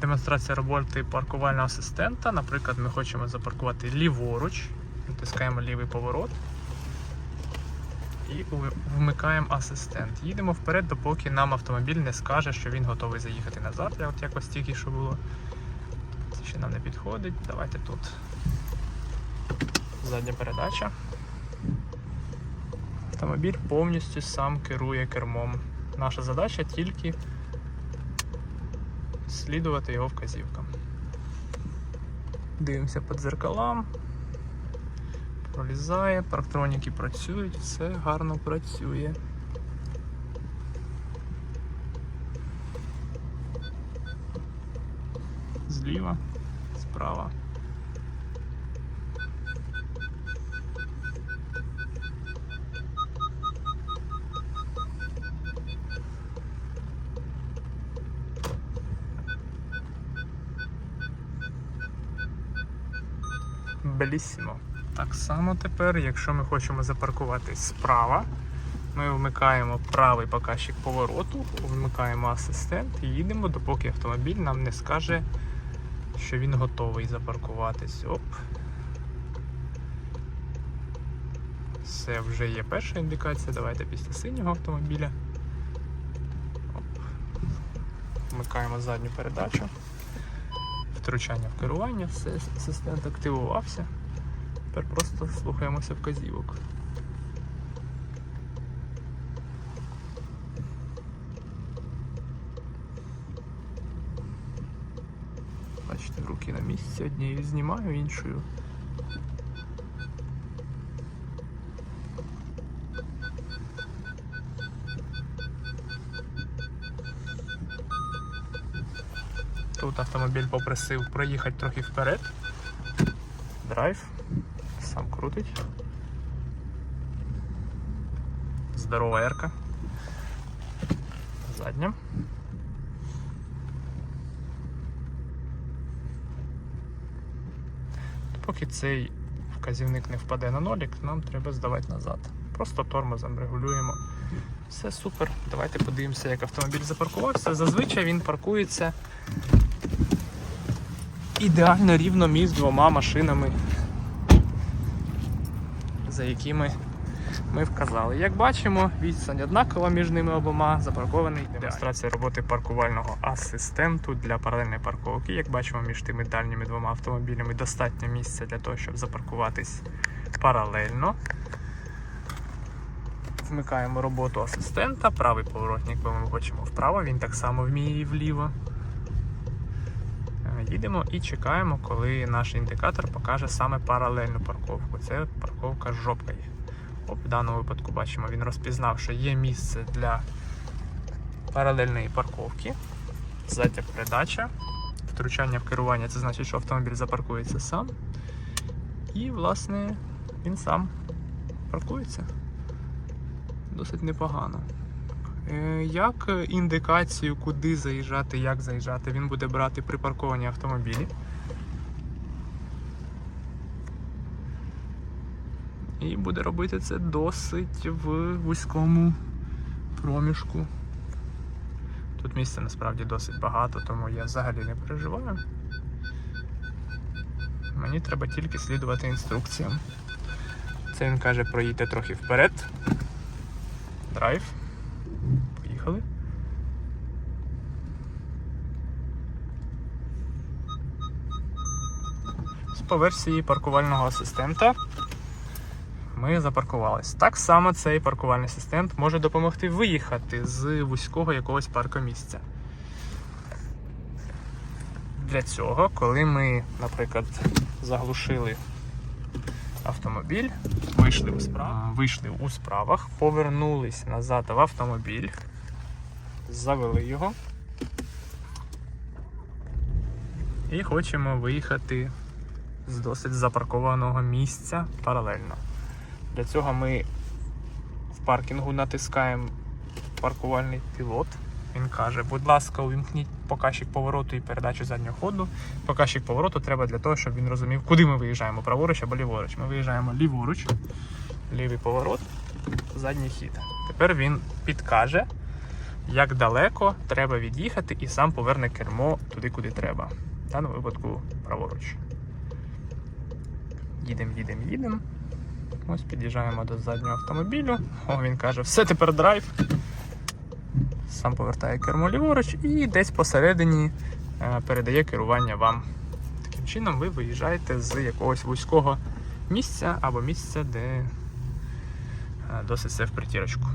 Демонстрація роботи паркувального асистента. Наприклад, ми хочемо запаркувати ліворуч, натискаємо лівий поворот і вмикаємо асистент. Їдемо вперед, допоки нам автомобіль не скаже, що він готовий заїхати назад. Я от якось тільки що було. Це ще нам не підходить. Давайте тут. Задня передача. Автомобіль повністю сам керує кермом. Наша задача тільки слідувати його вказівкам. Дивимося по дзеркалам. Пролізає, парктроніки працюють, все гарно працює. Зліва, справа. Белісімо. Так само тепер, якщо ми хочемо запаркувати справа, ми вмикаємо правий показчик повороту, вмикаємо асистент і їдемо, допоки автомобіль нам не скаже, що він готовий запаркуватись. Оп. Все, вже є перша індикація. Давайте після синього автомобіля. Оп. Вмикаємо задню передачу. Втручання в керування, асистент активувався. Тепер просто слухаємося вказівок. Бачите, руки на місці, однією знімаю, іншою. Тут автомобіль попросив проїхати трохи вперед. Драйв. Сам крутить. Здорова ерка. Задня. Поки цей вказівник не впаде на нолік, нам треба здавати назад. Просто тормозом регулюємо. Все супер. Давайте подивимося, як автомобіль запаркувався. Зазвичай він паркується ідеально рівно між двома машинами, за якими ми вказали. Як бачимо, відстань однакова між ними обома, запаркований. Демонстрація роботи паркувального асистенту для паралельної парковки. Як бачимо, між тими дальніми двома автомобілями достатньо місця для того, щоб запаркуватись паралельно. Вмикаємо роботу асистента, правий поворотник, бо ми хочемо вправо, він так само вміє і вліво. Їдемо і чекаємо, коли наш індикатор покаже саме паралельну парковку. Це парковка з жопкою. Оп, в даному випадку бачимо, він розпізнав, що є місце для паралельної парковки. Задня передача. Втручання в керування це значить, що автомобіль запаркується сам. І, власне, він сам паркується. Досить непогано. Е, Як індикацію, куди заїжджати, як заїжджати, він буде брати при паркуванні автомобілі. І буде робити це досить в вузькому проміжку. Тут місця насправді досить багато, тому я взагалі не переживаю. Мені треба тільки слідувати інструкціям. Це він каже, проїдьте трохи вперед. Драйв. Поїхали. По версії паркувального асистента ми запаркувались. Так само цей паркувальний асистент може допомогти виїхати з вузького якогось паркомісця. Для цього, коли ми, наприклад, заглушили автомобіль, вийшли у справах, повернулись назад в автомобіль, завели його і хочемо виїхати з досить запаркованого місця паралельно. Для цього ми в паркінгу натискаємо паркувальний пілот. Він каже, будь ласка, увімкніть показчик повороту і передачу заднього ходу. Показчик повороту треба для того, щоб він розумів, куди ми виїжджаємо, праворуч або ліворуч. Ми виїжджаємо ліворуч, лівий поворот, задній хід. Тепер він підкаже, як далеко треба від'їхати і сам поверне кермо туди, куди треба. В даному випадку праворуч. Їдемо, їдемо, їдемо. Ось під'їжджаємо до заднього автомобілю. О, він каже, все тепер драйв. Сам повертає кермо ліворуч і десь посередині е, передає керування вам. Таким чином ви виїжджаєте з якогось вузького місця або місця, де е, досить все в притірочку.